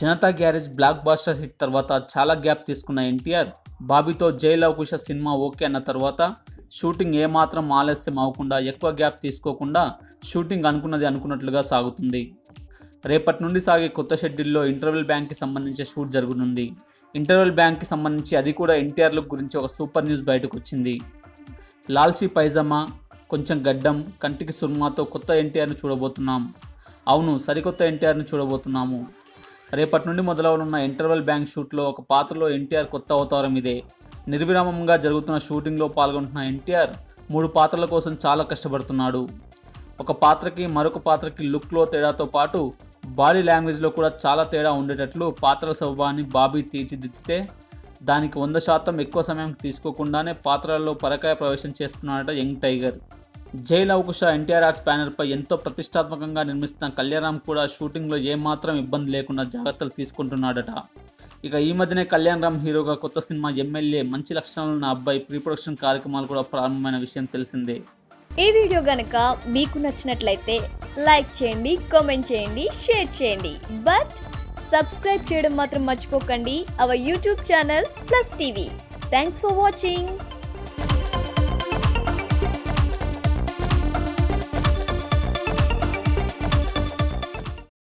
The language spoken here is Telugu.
Janata garage blockbuster hit తర్వాత చాలా గ్యాప్ తీసుకున్న ఎన్టీఆర్ బాబీతో జై లవకుశ సినిమా ఓకే అన్న తర్వాత షూటింగ్ ఏమాత్రం ఆలస్యం అవ్వకుండా ఎక్కువ గ్యాప్ తీసుకోకుండా షూటింగ్ అనుకున్నది అనుకున్నట్లుగా సాగుతుంది. రేపటి నుండి సాగే కొత్త షెడ్యూల్లో ఇంటర్వెల్ బ్యాంక్కి సంబంధించి షూట్ జరుగుతుంది ఇంటర్వెల్ బ్యాంక్కి సంబంధించి అది కూడా ఎన్టీఆర్ లుక్ గురించి ఒక సూపర్ న్యూస్ బయటకు వచ్చింది. లాల్చీ పైజామా కొంచెం గడ్డం కంటికి సుర్మాతో కొత్త ఎన్టీఆర్ను చూడబోతున్నాం. అవును సరికొత్త ఎన్టీఆర్ను చూడబోతున్నాము. రేపటి నుండి మొదలవనున్న ఇంటర్వెల్ బ్యాంక్ షూట్లో ఒక పాత్రలో ఎన్టీఆర్ కొత్త అవతారం ఇదే. నిర్విరామంగా జరుగుతున్న షూటింగ్లో పాల్గొంటున్న ఎన్టీఆర్ మూడు పాత్రల కోసం చాలా కష్టపడుతున్నాడు. ఒక పాత్రకి మరొక పాత్రకి లుక్లో తేడాతో పాటు బాడీ లాంగ్వేజ్లో కూడా చాలా తేడా ఉండేటట్లు పాత్రల స్వభావాన్ని బాబీ తీర్చిదిద్దితే దానికి వంద శాతం ఎక్కువ సమయం తీసుకోకుండానే పాత్రలలో పరకాయ ప్రవేశం చేస్తున్నాడట యంగ్ టైగర్. జై లవకుశ ఎన్టీఆర్ ఆర్ట్స్ బ్యానర్పై ఎంతో ప్రతిష్టాత్మకంగా నిర్మిస్తున్న కళ్యాణరామ్ కూడా షూటింగ్లో ఏమాత్రం ఇబ్బంది లేకుండా జాగ్రత్తలు తీసుకుంటున్నాడట. ఇక ఈ మధ్యనే కళ్యాణ్ రామ్ హీరోగా కొత్త సినిమా ఎమ్మెల్యే మంచి లక్షణాలు ఉన్న అబ్బాయి ప్రీ ప్రొడక్షన్ కార్యక్రమాలు కూడా ప్రారంభమైన విషయం తెలిసిందే. ఈ వీడియో కనుక మీకు నచ్చినట్లయితే లైక్ చేయండి కామెంట్ చేయండి షేర్ చేయండి. బట్ సబ్స్క్రైబ్ చేయడం మాత్రం మర్చిపోకండి. Our YouTube channel plus TV. Thanks for watching.